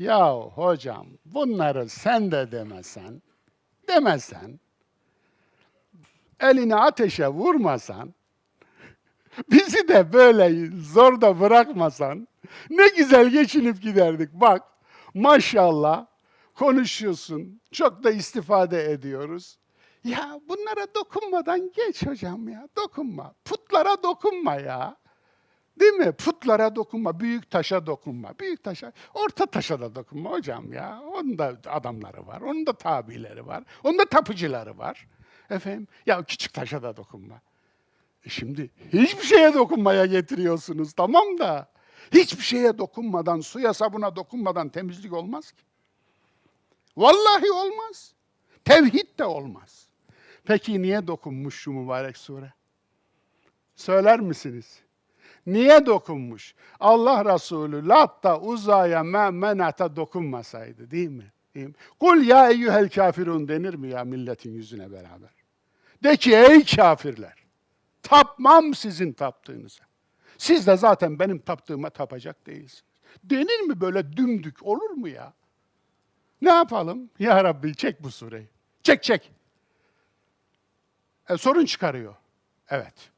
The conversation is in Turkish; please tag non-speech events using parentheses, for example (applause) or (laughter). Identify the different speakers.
Speaker 1: Ya hocam bunları sen de demesen, demesen, elini ateşe vurmasan, (laughs) bizi de böyle zorda bırakmasan, ne güzel geçinip giderdik. Bak, maşallah konuşuyorsun, çok da istifade ediyoruz. Ya bunlara dokunmadan geç hocam ya, dokunma. Putlara dokunma ya. Değil mi? Putlara dokunma, büyük taşa dokunma. Büyük taşa, orta taşa da dokunma hocam ya. Onun da adamları var, onun da tabileri var, onun da tapıcıları var. Efendim, ya küçük taşa da dokunma. E Şimdi hiçbir şeye dokunmaya getiriyorsunuz tamam da hiçbir şeye dokunmadan, suya sabuna dokunmadan temizlik olmaz ki. Vallahi olmaz. Tevhid de olmaz. Peki niye dokunmuş şu mübarek sure? Söyler misiniz? Niye dokunmuş? Allah Resulü Lat'ta, Uza'ya, Menat'a dokunmasaydı değil mi? Değil mi? Kul ya eyyuhel kafirun denir mi ya milletin yüzüne beraber? De ki ey kafirler, tapmam sizin taptığınıza. Siz de zaten benim taptığıma tapacak değilsiniz. Denir mi böyle dümdük olur mu ya? Ne yapalım? Ya Rabbi çek bu sureyi. Çek çek. E, sorun çıkarıyor. Evet.